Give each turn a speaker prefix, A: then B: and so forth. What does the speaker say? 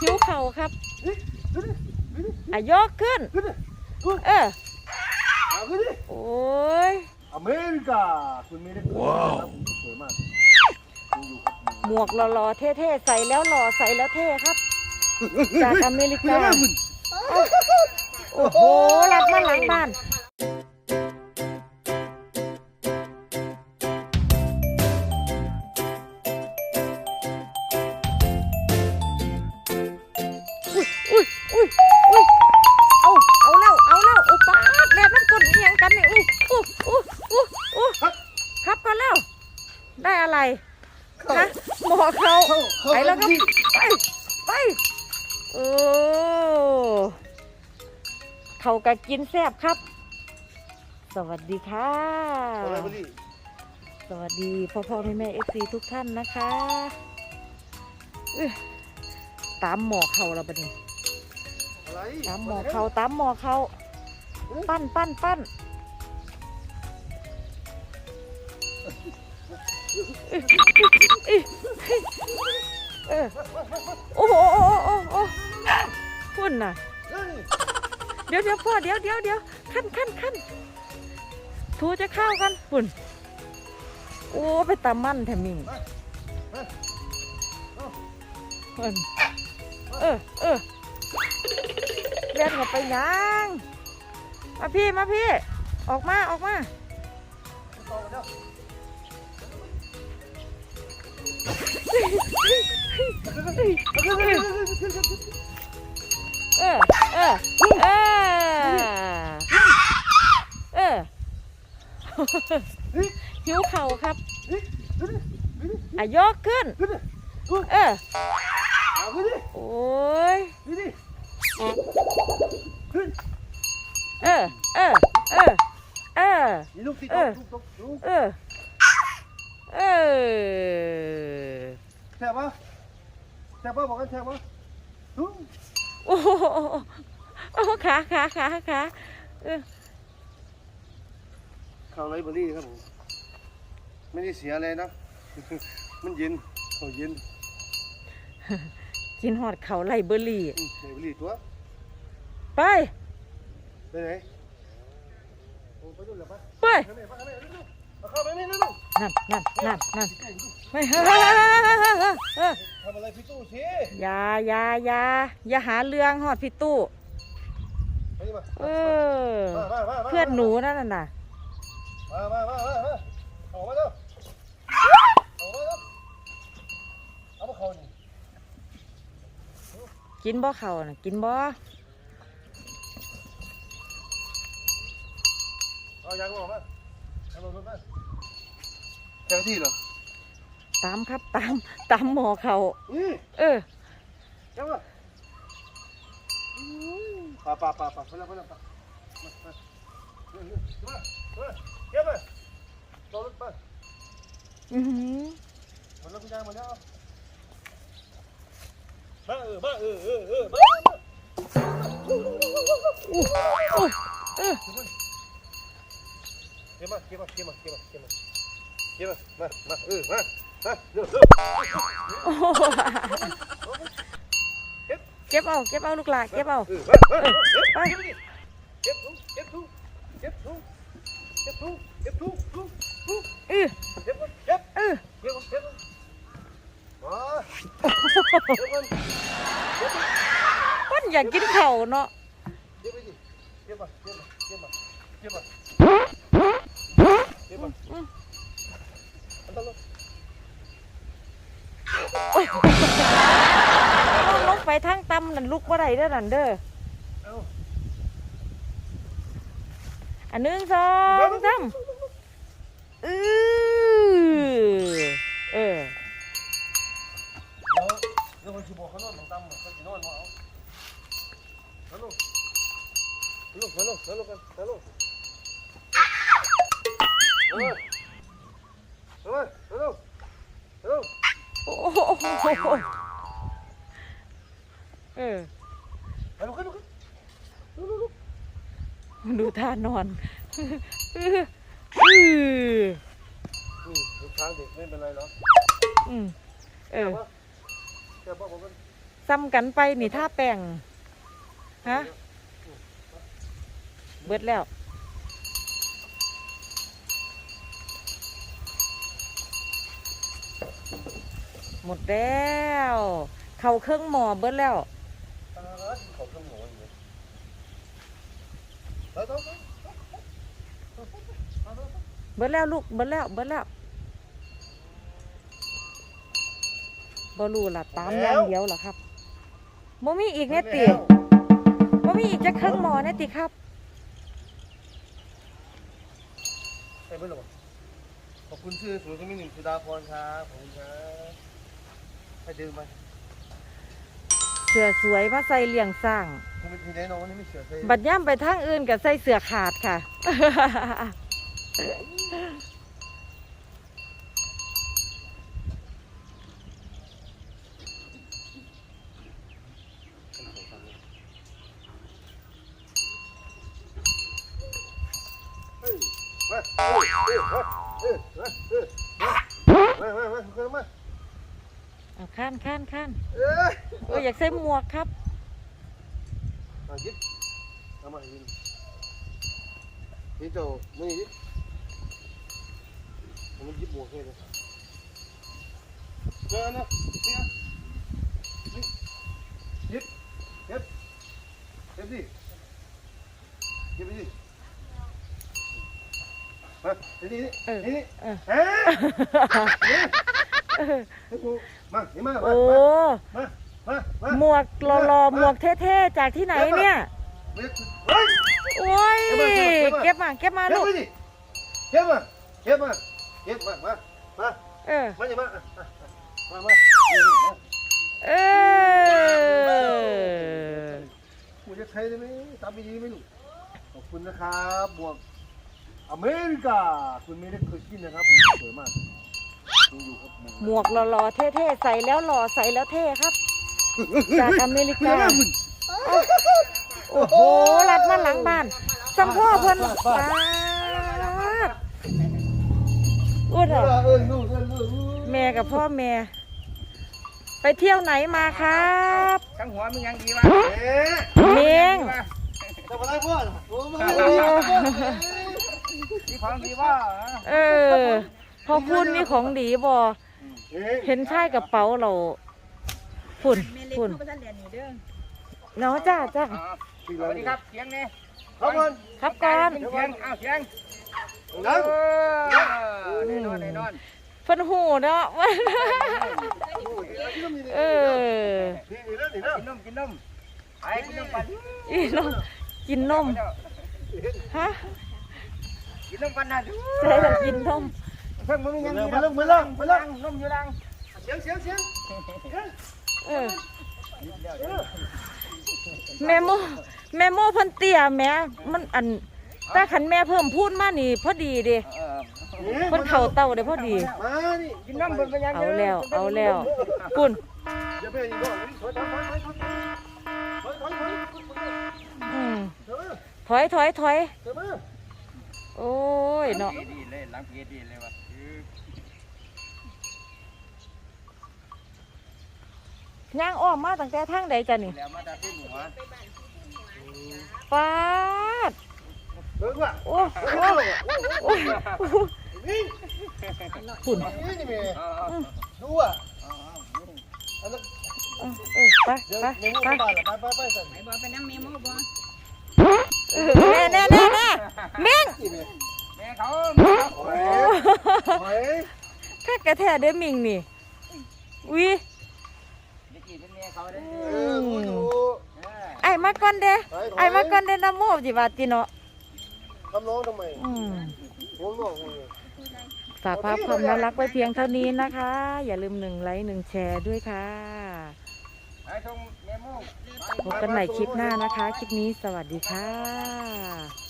A: หิวเข่าครับอะยกขึ้น เออ โอ้ย
B: อเมริกา คุณเมริกาว้าวสวยมาก
A: หมวกหล่อๆเท่ๆ ใส่แล้วหล่อใส่แล้วเท่ครับ จากอเมริกา โอ้โหรับมาหลังบ้าน อเขา
B: เข้าเข้า
A: ไปแล้วครับ
B: ที่
A: ไปไปโอ้เขากะกินแซ่บครับ สวัสดีค่ะ
B: เอาอะไรมาดิ
A: สวัสดีพ่อพ่อแม่แม่เอฟซีทุกท่านนะคะอื้อตามหมอเขาแล้วบัดนี้
B: อะไร
A: ตามหมอเขาตามหมอเขาปั้นปั้นปั้น เออโอ้โหโอ้โหโอ้โหพุ่นน่ะ
B: เดี๋
A: ยวเดี๋ยวพ่อเดี๋ยวเดี๋ยวเดี๋ยวขั้นขั้นขั้นทูจะเข้ากันปุ่นโอ้ไปตามมั่นแถมิงเอิ้นเออเออเล่นกับไปยังมาพี่มาพี่ ออกมาออกมา
B: ต่อก
A: เออ เออ เออ เออ หิวเข่าครับ
B: นี่ดูดิดูดิ
A: อะยกขึ้น เออ
B: เอาดูดิ
A: โอ้ย
B: ดูดิ
A: เออ เออ เออ เออ เออ เออ เออ
B: แทบปะ แทบปะบอกกันแทบปะดู
A: โอ้โหโอ้ขาขาขาขาเออ
B: ข้าวไรเบอร์รี่ครับผม ไม่ได้เสียอะไรนะ มันเย็นเขาเย็น
A: กินหอดเขาไล่เบอร์รี่
B: อืมไรเบอร์รี่ตัว
A: ไป
B: ไปไหนโอ้ไปดูเลยปะ
A: ไป
B: ข้างในปะข้างในเร็วๆเอาเข้าไปนี่เร็ว
A: นั่นนั่นนั่นนั่น
B: ๆ
A: ไม่ฮ้ยเฮ้ยเฮ้ยเฮ้ยเฮ้ยเฮ้ย
B: ทำอะไรพี่ตู้สิ
A: อย่าอย่าอย่าอย่าหาเรื่องหอดพี่ตู้
B: ไปนี่มา
A: เออ
B: มามามามา
A: เพื่อนหนูนั่นน่ะ
B: มามามามามาออกมาเร็วออกมาเร็วเอามาเขานี่
A: กินบ่เขาน่ะ กินบ่
B: เอายางออกมาเอาลงมาเจ้าที่เหรอ
A: ตามครับตามตามหมอเขา
B: นี่
A: เออ
B: เจ้ามาป่าป่าป่าป่าไปแล้วไปแล้วป่ามามามามาเก็บมาลงรถมา
A: อือหือ
B: มันรถกุญแจมาแล้วมาเออมาเออเออเออมา
A: อู้อู้เออ
B: เก็บมาเก็บมาเก็บมาเก็บมาเก็บมาเก็บมามามาเออมามา เร็วเร็ว
A: โอ้โหเก็บเอาเก็บเอาลูกหลานเก็บเอา
B: เออมามาเก็บเก็บดิเก็บถุงเก็บถุงเก็บถุงเก็บถุงเก็บถุงถุงถุง
A: เออ
B: เก็บก่อนเก็บ
A: เออ
B: เก็บก่อนเก็บก่อนมาเก็บก่อนเก็บก่อน
A: คนอยากกินเข่าวเนาะ
B: เก็บไปดิเก็บมาเก็บมาเก็บมาเก็บมาเก็บมาอันตรา ย
A: ลงลงไปทางตำนั่นลุกบ่ได้เด้อนั่นเด้อ
B: อั
A: นหนึ่งสองสามเออเออ
B: เดี๋ยวคนชิบอกเขานอนของตั้มเขาจะนอนมาเอาฮัลโหลฮัลโหลฮัลโหลฮัลโหลกันฮัลโหลเออเออฮัลโหลฮัลโหล
A: โอ้โหเออ
B: ฮัลโหลกันลูกลูกลูก
A: ดูท่านอนเออเออ
B: นี่ลูกช้างเด็กไม่เป็นไรหรอก
A: อืมเออ
B: เดี๋ยวบอกผมกัน
A: ซ้ำกันไปนี่ท่าแป้งฮะเบิดแล้ว มดแล้ว เข่าเครื่องหมอเบิดแล้ว
B: เขาเครื่องหมูอย่
A: เบิดแล้วลูกเบิดแล้วเบิดแล้วบ่รู้ล่ะตามอย่างเดียวล่ะครับบ่มีอีกแน่ติบ่มีอีกจะเครื่องหมอแน่ติครับ
B: ใส่เบอร์หรอขอบคุณชื่อศูนย์สมิหนึ่งสุดาพรครับขอบคุณครับ ไปดื่มไป
A: เสือสวยมาใส่เลี้ยงสร้าง
B: คุณไม่ทีแน่นอนวันนี้ไม่เชื่อใส่
A: บัดย่ำไปทางอื่นก็ใส่เสือขาดค่ะ
B: เฮ้ยมาเฮ้ยเฮ้ยเฮ้ยเฮ้ยเฮ้ยมามามามามา
A: เอา ข้านข้านข้าน
B: เอ้ย
A: เอออยากใส่หมวกครับ
B: มายิบเอามายิบนี่เจ้าไม่ยิบมันยิบหมวกให้เลยเจอนะนี่นะนี่ยิบเย็บเย็บดิเย็บไปดิมานี่นี่
A: เออ
B: นี่นี่
A: เออ
B: เฮ้ยนี่ ให้กูมานี่มามา
A: โอ้
B: มามามา
A: หมวกหล่อๆหมวกเท่ๆจากที่ไหนเนี่ย
B: เฮ้ย
A: โอ้ย
B: เก็
A: เก็บบ
B: มา
A: มา
B: เก็
A: เก็บบมา
B: มา
A: ลูก
B: เก็บเก็บมาเก็บมาเก็บมามามา
A: เออ
B: มาอย่ามามามา
A: เออ
B: กูจะใช้ได้ไหมตามดีไหมลูกขอบคุณนะครับบวกอเมริกาคุณไม่ได้เคยกินนะครับสวยมากอยู่ครับ
A: หมวกหล่อๆเท่ๆใส่แล้วหล่อใส่แล้วเท่ครับ จากอเมริกาโอ้โหลัดมาหลังบ้านสัมพ่อเพิ่นปาดอุ้ย
B: เอ
A: อะ
B: อเออลูกเออลูก
A: แม่กับพ่อแม่ ไปเที่ยวไหนมาครับ
C: ทั้งหัวมึงยังดีวะ
B: เอ๊ะ
A: เมียง
B: จะมาได้พ่อโอ้มา
A: เออ
C: มีของดีวะ
A: เออพอคุณนี่ของดีบอ เห็นใช่กระเป๋าเราฝุ่นฝุ่นเนาะจ้าจ้า
C: สวัสดีครับเสียงเนี่ย
B: ครับก่อน
A: ครับก่อน
C: เสียงอ้าวเสียง
B: นัง
C: แน่นอนแน่นอน
A: เพิ่นหูเนาะเออ
B: นี่นี่นะนี่นะ
C: กินนมกินนมไอ้กินนมปัน
A: อีน้องกินนมฮะ
C: กินนมปันนะ
A: ใช่แล้วกินนม
C: เพิ่งมึงยัง
B: มา
C: ดี
B: เล่นมาเล่นมาเล่น
C: นมอยู่ดัง
B: เสียงเสียงเสียง
A: เออแม่โมแม่โมเพิ่นเตี้ยแม่มันอันถ้าขันแม่เพิ่มพูดมานี่พอดีเด้เพิ่นเข่าเต้าได้พอดี
B: มานี่
C: กินนมบนไปยัง
A: เอาแล้วเอาแล้วปุ่น
B: อย่าไปยิงก่อนถอยถอยถอยถอยถอยถอยถอย
A: อืม
B: เดี๋ยวมา
A: ถอยถอยถอย
B: เดี๋ยวมา
A: โอ้ยเนาะ
C: ดีเล ยหลังพีดีเลยวะ
A: ย่างอ้อมมาตั้งแต่ทางใดจ้ะนี่
C: แล้วมาตัดที่หัว
A: ปาด
B: เดี๋ยวว่า
A: โอ้โหโอ้โห
B: นี่
A: ปุ่น
B: นี่นี่แม่
A: อืม
B: ดูอะอันนั้น
A: เออเออไป
B: เดี๋ยว
A: ไป
B: เมนู
A: ไป
B: บ้านละไปไปไปสั่น
C: ไอ้บอลเป็นน้ำเมมบ่
A: เออแน่แน่แน่แน่เม่ง
B: นี่แม่
C: แม่เขา
B: โอ้ยโอ้ย
A: ข้ากระแทเด้อมิงนี่วิ
C: เด็กกี่ เป็นแม่เขาได้
B: เออกูอยู่
A: ไอ้มาก่อนเด้ไอ้มาก่อนเด้นะโมจิบาติเนาะ
B: ทำน้องทำไม
A: อืม
B: ผมบอกกู
A: ฝากภาพความน่ารักไว้เพียงเท่านี้นะคะ อย่าลืมหนึ่งไลค์หนึ่งแชร์ด้วยค่ะ
C: ไอ้ชงเมมู
A: พบกันใหม่คลิปหน้านะคะ คลิปนี้สวัสดีค่ะ